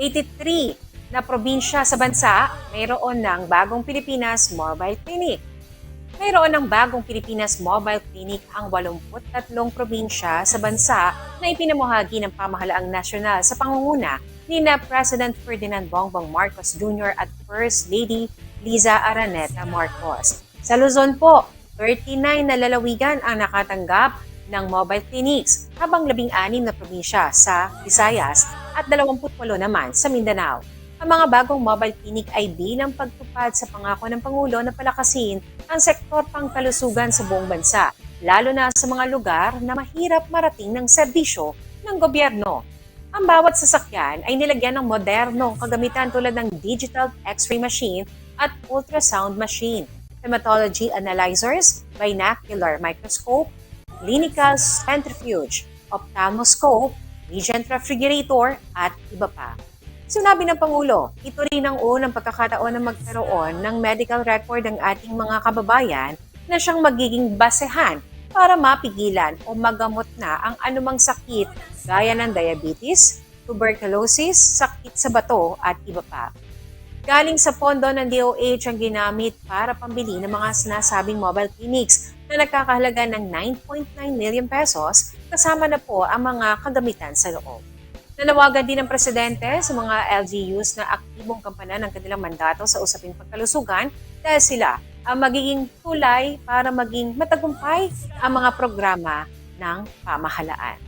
83 na probinsya sa bansa, mayroon ng bagong Pilipinas Mobile Clinic. Mayroon ng bagong Pilipinas Mobile Clinic ang 83 probinsya sa bansa na ipinamuhagi ng pamahalaang nasyonal sa pangunguna ni na President Ferdinand Bongbong Marcos Jr. at First Lady Liza Araneta Marcos. Sa Luzon po, 39 na lalawigan ang nakatanggap ng mobile clinics, habang 16 na probinsya sa Visayas at 28 naman sa Mindanao. Ang mga bagong mobile clinic ay bilang pagtupad sa pangako ng Pangulo na palakasin ang sektor pangkalusugan sa buong bansa, lalo na sa mga lugar na mahirap marating ng serbisyo ng gobyerno. Ang bawat sasakyan ay nilagyan ng modernong kagamitan tulad ng digital x-ray machine at ultrasound machine, hematology analyzers, binocular microscope, clinical centrifuge, ophthalmoscope, Regent refrigerator, at iba pa. Sinabi ng Pangulo, ito rin ang unang pagkakataon na magkaroon ng medical record ng ating mga kababayan na siyang magiging basehan para mapigilan o magamot na ang anumang sakit gaya ng diabetes, tuberculosis, sakit sa bato at iba pa. Galing sa pondo ng DOH ang ginamit para pambili ng mga sinasabing mobile clinics na nagkakahalaga ng 9.9 million pesos kasama na po ang mga kagamitan sa loob. Nanawagan din ng Presidente sa mga LGUs na aktibong kampanan ng kanilang mandato sa usaping pagkalusugan dahil sila ang magiging tulay para maging matagumpay ang mga programa ng pamahalaan.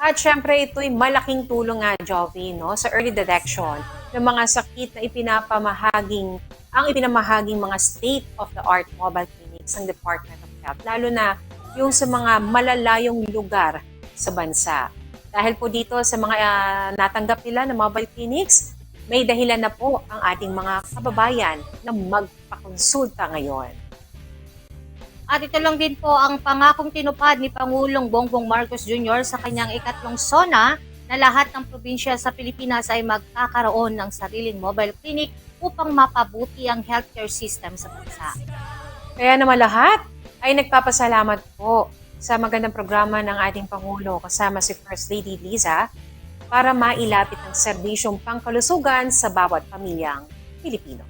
At syempre, ito'y malaking tulong nga, Jovi, no, sa early detection ng mga sakit na ipinapamahaging, ang ipinamahaging mga state-of-the-art mobile clinics ng Department of Health, lalo na yung sa mga malalayong lugar sa bansa. Dahil po dito sa mga uh, natanggap nila ng mobile clinics, may dahilan na po ang ating mga kababayan na magpakonsulta ngayon. At ito lang din po ang pangakong tinupad ni Pangulong Bongbong Marcos Jr. sa kanyang ikatlong SONA na lahat ng probinsya sa Pilipinas ay magkakaroon ng sariling mobile clinic upang mapabuti ang healthcare system sa bansa. Kaya naman lahat ay nagpapasalamat po sa magandang programa ng ating Pangulo kasama si First Lady Liza para mailapit ang serbisyong pangkalusugan sa bawat pamilyang Pilipino.